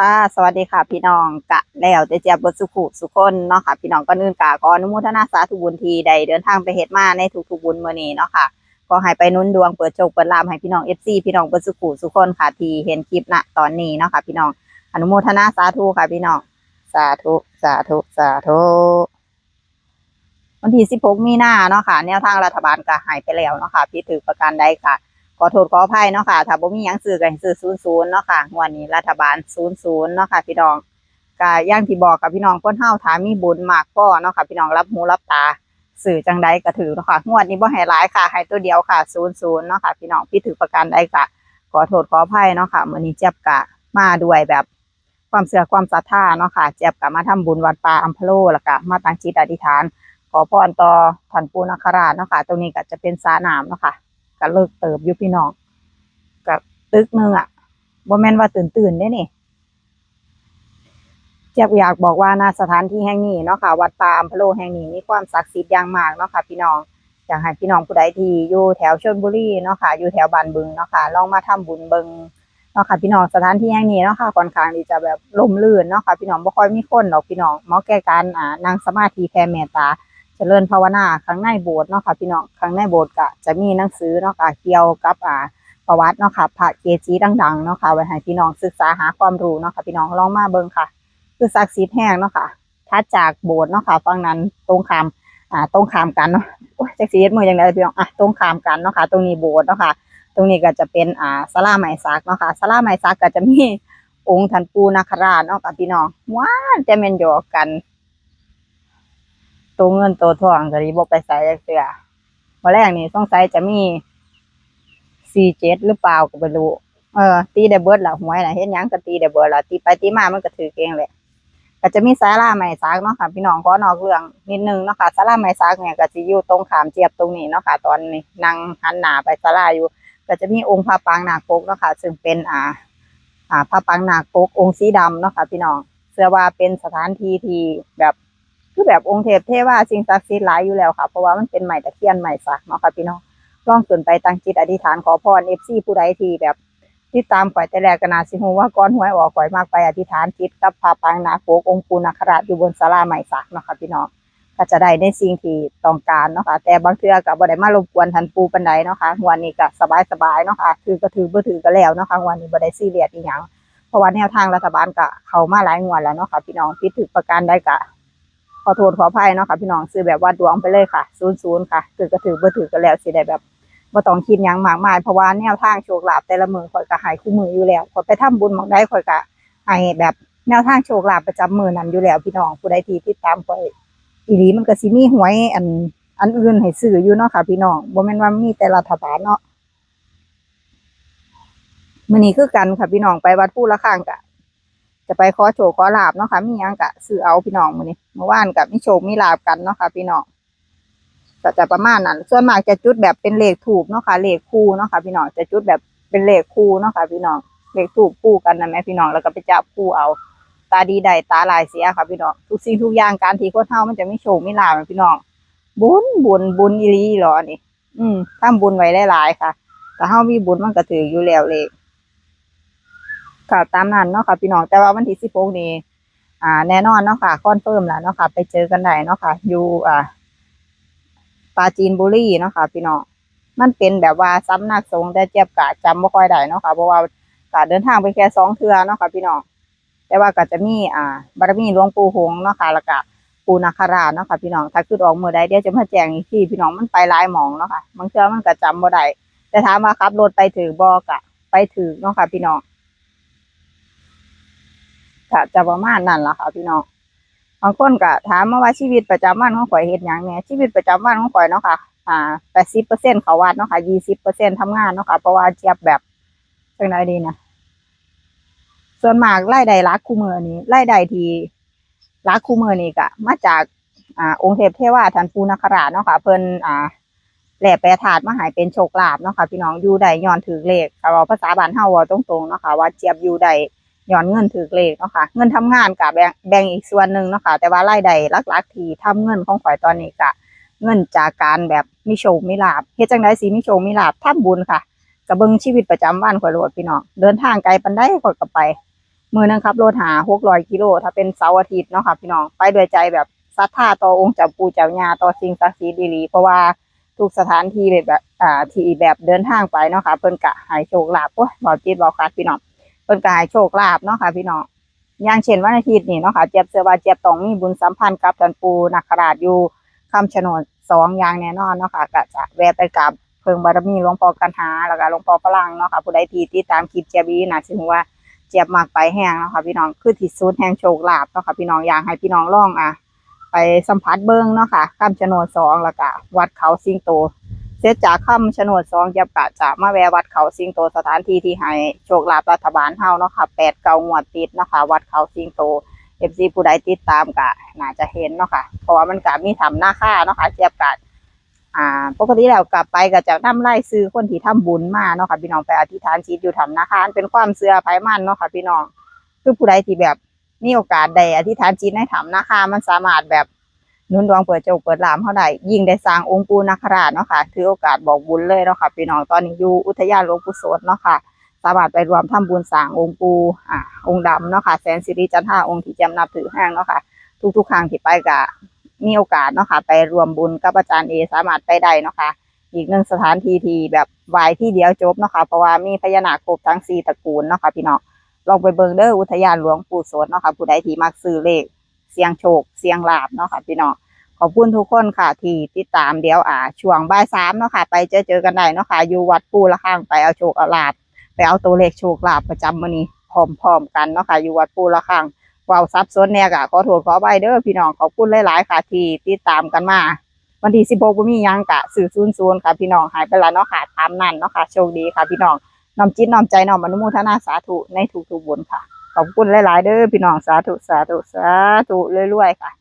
ค่ะ สวัสดีค่ะ พี่น้องกะแล้วเจียบบสุขุสุคนเนาะค่ะ พี่น้องก็นื่นกะก็อนุโมทนาสาธุบุญทีใดเดินทางไปเฮ็ดมาในทุกๆบุญเมื้อนี้เนาะค่ะก็ให้ไปนุ่นดวงเปิดโชคเปิดลามให้พี่น้อง FC พี่น้องบทสุขุสุคนค่ะ ที่เห็นคลิปณตอนนี้เนาะค่ะ พี่น้องอนุโมทนาสาธุค่ะ พี่น้องสาธุสาธุสาธุวันที่16มีนาเนาะค่ะ แนวทางรัฐบาลก็หายไปแล้วเนาะค่ะพี่ถือประการใดค่ะ ขอโทษขออภัยเนาะค่ะ ถ้าบ่มีหยังซื้อก็ให้ซื้อ00เนาะค่ะงวดนี้รัฐบาล00เนาะค่ะพี่น้องก็อย่างที่บอกกับพี่น้องคนเฮาถามีบุญมากพอเนาะค่ะ พี่น้องรับหูรับตาสื่อจังใดก็ถือเนาะค่ะงวดนี้บ่ให้หลายค่ะให้ตัวเดียวค่ะ00เนาะค่ะพี่น้องพี่ถือประกันใดค่ะ ขอโทษขออภัยเนาะค่ะมื้อนี้เจี๊ยบกะมาด้วยแบบความเชื่อความศรัทธาเนาะค่ะเจี๊ยบกะมาทำบุญวัดป่าอัมพโลแล้วก็มาตั้งจิตอธิษฐาน ขอพรต่อท่านปู่นคราชเนาะค่ะ ตรงนี้ก็จะเป็นสระน้ำเนาะค่ะ ก็เลิกเติบอยู่พี่น้องกับตึกหนึงอะบ่แม่นว่าตื่นตื่นๆเด้นี่เจี๊ยบอยากบอกว่าณสถานที่แห่งนี้เนาะค่ะ วัดป่าอัมพโลแห่งนี้มีความศักดิ์สิทธิ์อย่างมากเนาะค่ะ พี่น้องอยากให้พี่น้องผู้ใดที่อยู่แถวชลบุรีเนาะค่ะ อยู่แถวบ้านบึงเนาะค่ะ ลองมาทำบุญบิงเนาะค่ะ พี่น้องสถานที่แห่งนี้เนาะค่ะค่อนข้างที่จะแบบลมลื่นเนาะค่ะ พี่น้องบ่ค่อยมีคนหรอกพี่น้องหมาะแก่การอ่านั่งสมาธิแผ่เมตตา จริญภาวนาข้างในโบสถ์เนาะค่ะพี่น้องข้างในโบสถ์ก็จะมีหนังสือเนาะค่ะเกี่ยวกับอ่าประวัติเนาะค่ะพระเกจิดังๆเนาะค่ะไว้ให้พี่น้องศึกษาหาความรู้เนาะค่ะพี่น้องลองมาเบิ่งค่ะ คือศักดิ์สิทธิ์แห้งเนาะค่ะถ้าจากโบสถ์เนาะค่ะฝั่งนั้นตรงข้ามอ่าตรงข้ามกันเนาะโอ้ยจักสิเฮ็ดมือจังไดพี่น้องอะตรงข้ามกันเนาะค่ะตรงนี้โบสถ์เนาะค่ะตรงนี้ก็จะเป็นอ่าศาลาไม้สักเนาะค่ะศาลาไม้สักก็จะมีองค์ท่านปู่นาคราชเนาะค่ะพี่น้องว้าจะแม่นหยอกกัน ตัวเงินตัวทองก็สิบ่ไปใส่เทื่อวันแรกนี่สงสัยจะมีสี่เจ็ดหรือเปล่าก็ไม่รู้เออ ตีได้เบิดละหวยนะเห็นหยังก็ตีได้เบิดละตีไปตีมามันก็ถือเองแหละก็จะมีศาลาไม้ซักเนาะค่ะพี่น้องขอนอกเรื่องนิดนึงเนาะค่ะศาลาไม้ซักเนี่ยก็จะอยู่ตรงขามเจียบตรงนี้เนาะค่ะ ตอนนี้นั่งหันหน้าไปศาลาอยู่ ก็จะมีองค์พระปางนาคกเนาะค่ะ ซึ่งเป็นอ่า อ่าพระปางนาคกองค์สีดำเนาะค่ะพี่น้องเชื่อว่าเป็นสถานที่ที่แบบ คือแบบองค์เทพเทวาสิ่งศักดิ์สิทธิ์หลายอยู่แล้วค่ะ เพราะว่ามันเป็นไม้ตะเคียนไม้สักเนาะค่ะพี่น้องลองขึ้นไปตั้งจิตอธิษฐานขอพรเอฟซีผู้ใดที่แบบติดตามข่อยแต่แรกก็น่าสิฮู้ว่าก่อนหวยออกข่อยมากไปอธิษฐานจิตกับพระปางนาโคกองค์ปูนาคราชอยู่บนศาลาไม้สักเนาะค่ะพี่น้องก็จะได้ในสิ่งที่ต้องการเนาะค่ะแต่บางเทื่อก็บ่ได้มารบกวนท่านปูปานใดเนาะค่ะวันนี้ก็สบายๆเนาะค่ะถือก็ถือบ่ถือก็แล้วเนาะค่ะวันนี้บ่ได้ซีเรียสอีหยังเพราะว่าแนวทางรัฐบาลก็เข้ามาหลายงวดแล้วเนาะค่ะพี่น้องผิดถูกประการใดก็ อโทษขออภัยเนาะค่ะพี่น้องซื้อแบบว่าดวงไปเลยค่ะ00ค่ะถือก็ถือบ่ถือก็แล้วสิได้แบบบ่ต้องคิดยังมากมายเพราะว่าแนวทางโชคลาภแต่ละมือข่อยก็ให้คู่มืออยู่แล้วข่อยไปทำบุญมองใดข่อยก็ให้แบบแนวทางโชคลาภประจำมือนั้นอยู่แล้ว พี่น้องผู้ใดที่ติดตามข่อยอีหลีมันก็สิมีหวยอันอันอื่นให้ซื้ออยู่เนาะค่ะ พี่น้องบ่แม่นว่ามีแต่รัฐบาลเนาะมื้อนี้คือกันค่ะพี่น้องไปวัดผู้ละข้างกะ จะไปขอโชคขอลาบเนาะค่ะมียังกะซื้อเอาพี่น้องมือนี้เมื่อวานก็มีโชคมีลาบกันเนาะค่ะพี่น้องก็จะประมาณนั้น ส่วนมากจะจุดแบบเป็นเลขถูกเนาะค่ะเลขคู่เนาะค่ะพี่น้องจะจุดแบบเป็นเลขคู่เนาะค่ะพี่น้องเลขถูกคู่กันนะแม่พี่น้องแล้วก็ไปจับคู่เอา ตาดีใดตาลายเสียค่ะพี่น้องทุกสิ่งทุกอย่างการที่คนเฮามันจะไม่โชคไม่ลาภนะพี่น้องบุญบุญบุญอีหลีหรอนี่ อืมทำบุญไว้หลายๆค่ะ แต่เฮามีบุญมันก็ถืออยู่แล้วเลข ค่ะตามนั้นเนาะค่ะ พี่น้องแต่ว่าวันที่16นี้อ่า แน่นอนเนาะค่ะคอนเฟิร์มแล้วเนาะค่ะ ไปเจอกันได้เนาะค่ะอยู่อ่าปาจีนบุรีเนาะค่ะ พี่น้องมันเป็นแบบว่าสำนักสงแต่เจ็บกะจำบ่ค่อยได้เนาะค่ะเพราะว่ากะเดินทางไปแค่สองเทือเนาะค่ะ พี่น้องแต่ว่าก็จะมีอ่า บารมีหลวงปู่หงเนาะค่ะแล้วก็ปู่นาคาราเนาะค่ะ พี่น้องถ้าคือออกมือใดเดี๋ยวจะมาแจ้งอีกทีพี่น้องมันไปหลายหมองเนาะค่ะบางเทือมันก็จำบ่ได้แต่ถามว่าขับรถไปถือบ่กะไปถือเนาะค่ะ พี่น้อง ก็จะประมาณนั้นล่ะค่ะพี่น้องบางคนก็ถามมาว่าชีวิตประจำวันของข่อยเฮ็ดหยังแหน่ชีวิตประจำวันของข่อยเนาะค่ะ อ่าแปดสิบเปอร์เซ็นเขาวัดเนาะค่ะยี่สิบเปอร์เซ็นต์ทำงานเนาะค่ะเพราะว่าเจี๊ยบแบบจังไดดีนะส่วนมากรายได้รักคู่มือนี้รายได้ที่รักคู่มือนี้ก็มาจากอ่าองค์เทพเทวาท่านปูนาคราชเนาะค่ะเพิ่นอ่าแหล่แปรถาดมาหายเป็นโชคลาภเนาะค่ะพี่น้องอยู่ได้ย้อนถือเลขถ้าเว้าภาษาบ้านเฮาว้าตรงๆเนาะค่ะว่าเจียบอยู่ได้ ย้อนเงินถือเลขเนาะค่ะ เงินทำงานก็แบ่งแบ่งอีกส่วนหนึ่งเนาะค่ะ แต่ว่ารายได้หลักๆที่ทำเงินของข่อยตอนนี้ก็เงินจากการแบบมีโชคมีลาบเฮ็ดจังไดสิมีโชคมีลาบทำบุญค่ะก็เบิ่งชีวิตประจำวันข่อยโลดพี่น้องเดินทางไกลปานใดข่อยก็ไป มือนึงขับรถหาหกร้อยกิโลถ้าเป็นเสาร์อาทิตย์เนาะค่ะพี่น้องไปด้วยใจแบบศรัทธาต่อองค์เจ้าปู่เจ้ายาต่อสิ่งศักดิ์สิทธิ์ดีๆเพราะว่าทุกสถานที่แบบอ่าที่แบบเดินทางไปเนาะค่ะเพิ่นกะให้โชคลาภโอ้ยบอกจิตบอกคัดพี่น้อง พิ่นกะให้โชคลาภเนาะค่ะ พี่น้องอย่างเช่นวันอาทิตย์นี่เนาะค่ะเจี๊ยบเสือว่าเจี๊ยบต้องมีบุญสัมพันธ์กับท่านปูนักขราชอยู่คำชะโนดสองอย่างแน่นอนเนาะค่ะก็จะแวะไปกับเพิงบารมีหลวงพ่อกันหาแล้วก็หลวงพ่อฝรั่งเนาะค่ะผู้ใดที่ติดตามคลิปเจี๊ยบีน่าสิรู้ว่าเจี๊ยบมากไปแห้งเนาะค่ะพี่น้องคือที่สุดแห่งโชคลาภเนาะค่ะพี่น้องอยากให้พี่น้องลองอะไปสัมผัสเบิ้งเนาะค่ะคำชะโนดสองแล้วก็วัดเขาสิงโต เสร็จจากคำชะโนดสองเจี๊ยบกะจะมาแววัดเขาสิงโตสถานที่ที่ให้โชคลาภรัฐบาลเฮาเนาะค่ะแปดเก้างวดติดเนาะค่ะวัดเขาสิงโตเอฟซีผู้ใดติดตามกะน่าจะเห็นเนาะค่ะเพราะว่ามันกะมีทำหน้าค่าเนาะค่ะเจียบกะอ่าปกติแล้วกลับไปก็จะนำไล่ซื้อคนที่ทำบุญมาเนาะค่ะพี่น้องไปอธิษฐานจิตอยู่ทำนาคารเป็นความเชื่อไผมันเนาะค่ะพี่น้องคือผู้ใดที่แบบมีโอกาสได้อธิษฐานจิตในทำนาคามันสามารถแบบ นุนดวงเปิดโจกเปิดลามเท่าใดยิ่งได้สร้างองค์ปูนาคราชเนาะค่ะถือโอกาสบอกบุญเลยเนาะค่ะพี่น้องตอนนี้อยู่อุทยานหลวงปู่โสดเนาะค่ะสามารถไปรวมทำบุญสร้างองค์ปูอ่าองค์ดำเนาะค่ะแสนสิริจันทราองค์ที่จำนับถือห้างเนาะค่ะทุกๆครั้งที่ไปก็มีโอกาสเนาะค่ะไปรวมบุญกับอาจารย์เอสามารถไปได้เนาะค่ะอีกหนึ่งสถานที่ที่แบบไหวที่เดียวจบเนาะค่ะเพราะว่ามีพญานาคครบทั้งสี่ตระกูลเนาะค่ะพี่น้องลองไปเบิ่งเด้ออุทยานหลวงปู่โสดเนาะค่ะผู้ใดที่มักซื้อเลข เสียงโชค เสียงลาบเนาะค่ะพี่น้องขอบคุณทุกคนค่ะ ที่ติดตามเดี๋ยวอ่าช่วงบ่ายสามเนาะค่ะ ไปเจอเจอกันได้เนาะค่ะอยู่วัดปูละข้างไปเอาโชคเอาลาบไปเอาตัวเลขโชคลาภประจำมื้อนี้พร้อมๆกันเนาะค่ะอยู่วัดปูละข้างเว้าซับซ้อนแน่กะขอโทษขอไปเด้อพี่น้องขอบคุณหลายๆค่ะ ที่ติดตามกันมาวันที่สิบหกบ่มียังกะสื่อซูนซูนค่ะพี่น้องหายไปแล้วเนาะค่ะตามนั้นเนาะค่ะโชคดีค่ะพี่น้องน้อมจิตน้อมใจน้อมอนุโมทนาสาธุในทุกๆบุญค่ะ อบคุณหลาย ๆ เด้อพี่น้องสาธุสาธุสาธุเรื่อยๆค่ะ